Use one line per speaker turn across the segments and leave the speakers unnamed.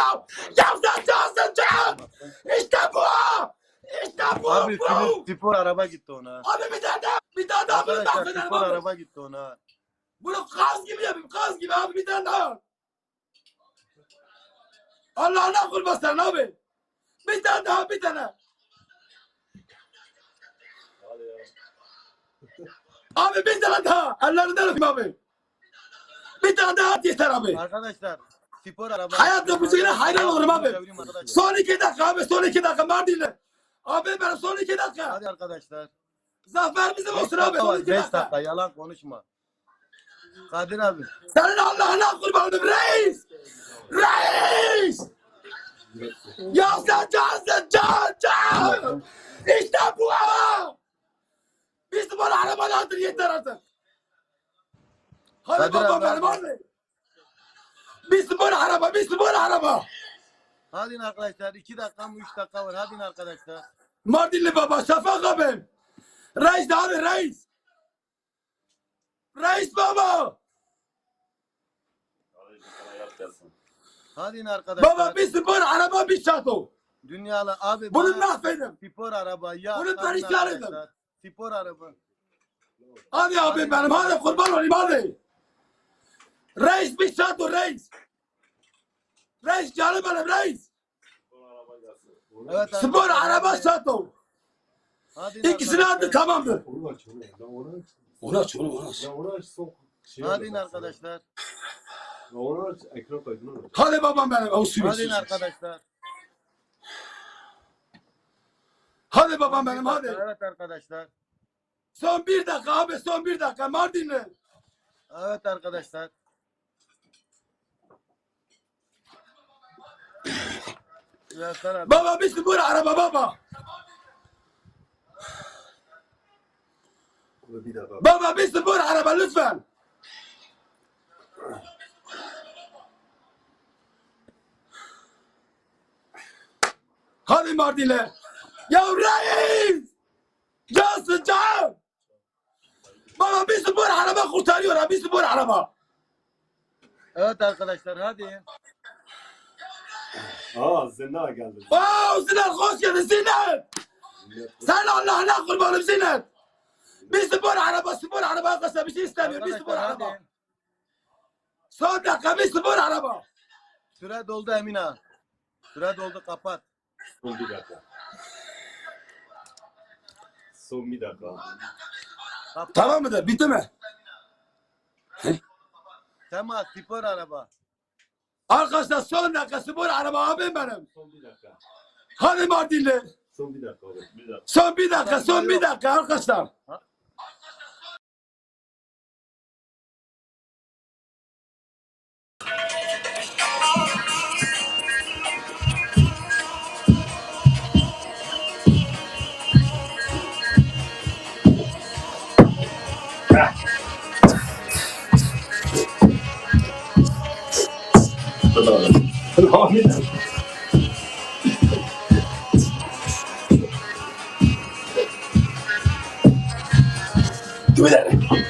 ya. Ya sen cansın can. İşte bu. İşte bu.
Abi
bu.
Spor araba gitti ona.
Abi bir tane daha. Bir daha bunu
Arkadaşlar
mahvederim
spor
abi.
araba gitti ona.
Bunu kaz gibi yapayım. Kaz gibi abi bir tane daha. Allah'ına kurban sen abi. Bir tane daha bir tane. Abi bir tane daha. Ellerinden öpeyim abi. Bir tane daha yeter abi.
Arkadaşlar spor araba.
Hayat yapıcılığına hayran olurum abi. Son iki dakika abi son iki dakika Mardin'le. Abi ben son iki dakika.
Hadi arkadaşlar.
Zafer bizim
5
olsun abi son iki
5
dakika.
dakika yalan konuşma. Kadir abi.
Senin Allah'ına kurbanım reis. Reis. Ya sen cansın can can. İşte bu ama. Biz bana araba lazım yeter artık. Hadi
Kadir
baba
abi,
benim
hadi.
Hadi. Bir spor araba, bir spor araba.
Hadi arkadaşlar 2 dakika mı 3 dakika var. Hadi arkadaşlar.
Mardinli baba, Şafak abim. Reis de hadi reis. Reis baba.
Hadi arkadaşlar.
Baba bir spor araba, bir şato.
Dünyalı abi.
Bunu mahvedin.
Spor araba ya.
Bunu
hadi
perişan edin.
Spor araba.
Hadi abi benim, hadi kurban olayım hadi. Şato reis. Reis canım benim reis.
Evet
Spor araba şato.
Hadi
İkisini aldı tamamdır.
Onu aç onu. Lan onu aç.
Onu aç, onu aç.
Lan onu aç sok. Şey
Hadi arkadaşlar.
Lan onu aç. Ekran kaydını aç.
Hadi babam benim. O suyu
Hadi arkadaşlar.
Hadi babam benim hadi.
Evet arkadaşlar.
Son bir dakika abi son bir dakika Mardinli.
Evet arkadaşlar. Ya sana
Baba bir spor araba baba. Baba bir spor araba lütfen. Hadi Mardinli. Ya reis. Can. Baba bir spor araba kurtarıyor ha bir spor araba.
Evet arkadaşlar hadi.
Aa Zena geldi.
Oo Sinan hoş geldin Sinan. Sen Allah'ına kurbanım Sinan. Bir spor araba spor araba arkadaşlar bir şey istemiyor. Bir spor araba. Son dakika bir spor araba.
Süre doldu Emine. Süre doldu kapat.
Son bir dakika. Son bir dakika.
Kapat.
Tamam mıdır? Bitti mi?
Tamam spor araba.
Arkadaşlar son dakika spor araba abim benim.
Son bir dakika.
Hadi Mardinli.
Son bir dakika abi. Bir dakika.
Son bir dakika son bir dakika arkadaşlar. সুবিধা নেই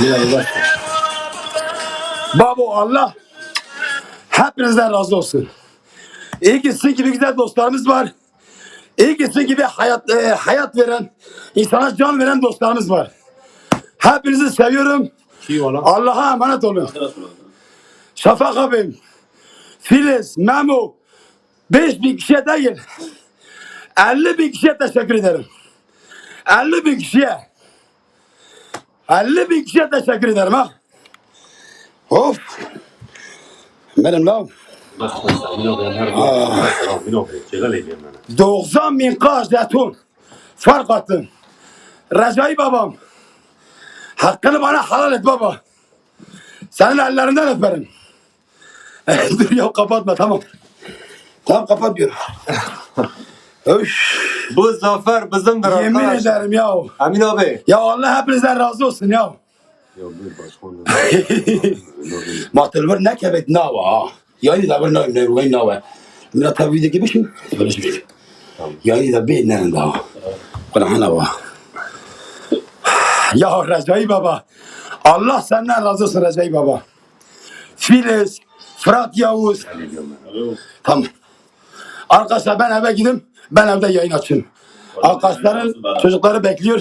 Gidelim. Babo Allah hepinizden razı olsun. İyi ki sizin gibi güzel dostlarımız var. İyi ki sizin gibi hayat e, hayat veren, insana can veren dostlarımız var. Hepinizi seviyorum. Allah'a emanet olun. Şafak abim, Filiz, Memo, 5 bin kişiye değil, 50 bin kişiye teşekkür ederim. 50 bin kişiye. 50 bin kişiye teşekkür ederim ha. Of. Benim lan.
Bak ben Amin abi her gün. Amin abi. Celal edeyim bana.
90 bin kaç jeton fark attım. Recai babam. Hakkını bana halal et baba. Senin ellerinden öperim. Dur ya kapatma tamam. Tamam kapat. Öş,
Bu zafer bizimdir
yemin
arkadaşlar.
ederim ya.
Amin abi.
Ya Allah hepinizden razı olsun ya.
Ya bir başkanım.
Matılvar ne kebet nava. Yani da bir ne ne ne nava. Mina tabii de gibi şimdi. Böyle şey. Yani da bir ne nava. Bana nava. Ya Recai baba. Allah senden razı olsun Recai baba. Filiz, Fırat Yavuz. Tamam. Arkadaşlar ben eve gideyim. Ben evde yayın açayım. Arkadaşların çocukları bekliyor.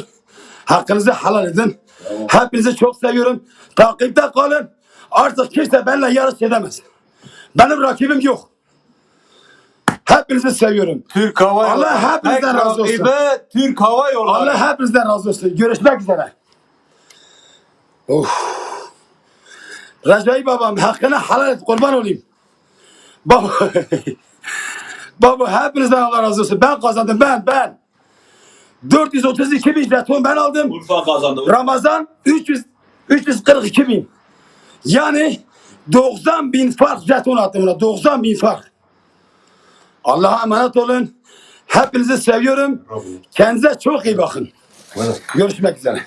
Hakkınızı helal edin. Hepinizi çok seviyorum. Takipte kalın. Artık kimse benimle yarış edemez. Benim rakibim yok. Hepinizi seviyorum.
Türk Hava
Allah
Yolları.
hepinizden
Tek
razı olsun.
Türk Hava Yolları.
Allah hepinizden razı olsun. Görüşmek üzere. Of. Recai babam hakkını helal et kurban olayım. Baba. Baba hepinizden Allah razı olsun. Ben kazandım ben ben. 432 bin jeton ben aldım.
Urfa kazandı.
Ramazan 300 342 bin. Yani 90 bin fark jeton attım ona. 90 bin fark. Allah'a emanet olun. Hepinizi seviyorum. Kendinize çok iyi bakın. Görüşmek üzere.